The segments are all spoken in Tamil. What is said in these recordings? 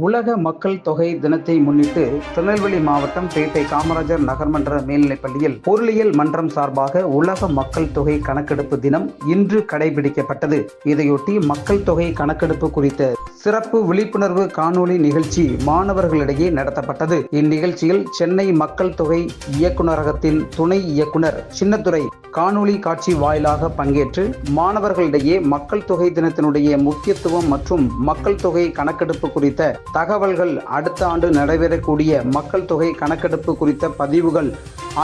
உலக மக்கள் தொகை தினத்தை முன்னிட்டு திருநெல்வேலி மாவட்டம் பேட்டை காமராஜர் நகர்மன்ற மேல்நிலைப் பள்ளியில் பொருளியல் மன்றம் சார்பாக உலக மக்கள் தொகை கணக்கெடுப்பு தினம் இன்று கடைபிடிக்கப்பட்டது. இதையொட்டி மக்கள் தொகை கணக்கெடுப்பு குறித்த சிறப்பு விழிப்புணர்வு காணொளி நிகழ்ச்சி மாணவர்களிடையே நடத்தப்பட்டது. இந்நிகழ்ச்சியில் சென்னை மக்கள் தொகை இயக்குநரகத்தின் துணை இயக்குனர் சின்னத்துறை காணொலி காட்சி வாயிலாக பங்கேற்று மாணவர்களிடையே மக்கள் தொகை தினத்தினுடைய முக்கியத்துவம் மற்றும் மக்கள் தொகை கணக்கெடுப்பு குறித்த தகவல்கள் அடுத்த ஆண்டு நடைபெறக்கூடிய மக்கள் தொகை கணக்கெடுப்பு குறித்த பதிவுகள்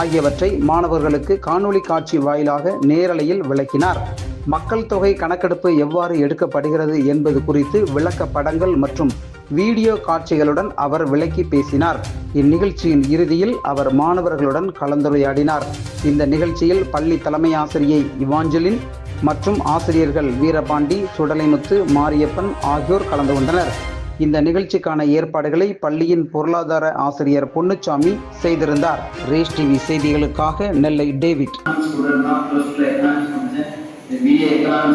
ஆகியவற்றை மாணவர்களுக்கு காணொலி காட்சி வாயிலாக நேரலையில் விளக்கினார். மக்கள் தொகை கணக்கெடுப்பு எவ்வாறு எடுக்கப்படுகிறது என்பது குறித்து விளக்க படங்கள் மற்றும் வீடியோ காட்சிகளுடன் அவர் விளக்கி பேசினார். இந்நிகழ்ச்சியின் இறுதியில் அவர் மாணவர்களுடன் கலந்துரையாடினார். இந்த நிகழ்ச்சியில் பள்ளி தலைமை ஆசிரியை இவாஞ்சலின் மற்றும் ஆசிரியர்கள் வீரபாண்டி சுடலைமுத்து மாரியப்பன் ஆகியோர் கலந்து கொண்டனர். இந்த நிகழ்ச்சிக்கான ஏற்பாடுகளை பள்ளியின் பொருளாதார ஆசிரியர் பொன்னுச்சாமி செய்திருந்தார். ரேஸ் டிவி செய்திகளுக்காக நெல்லை டேவிட். இந்த தான்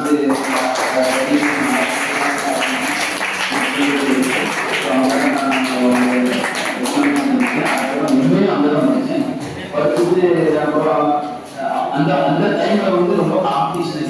ப்ளஸ் டூ எக்கனாமிக்ஸ் முடித்தேன் பிஏ எக்கனாமிக்ஸ் அந்த அந்த டைமில் வந்து ரொம்ப காம்படிஷன்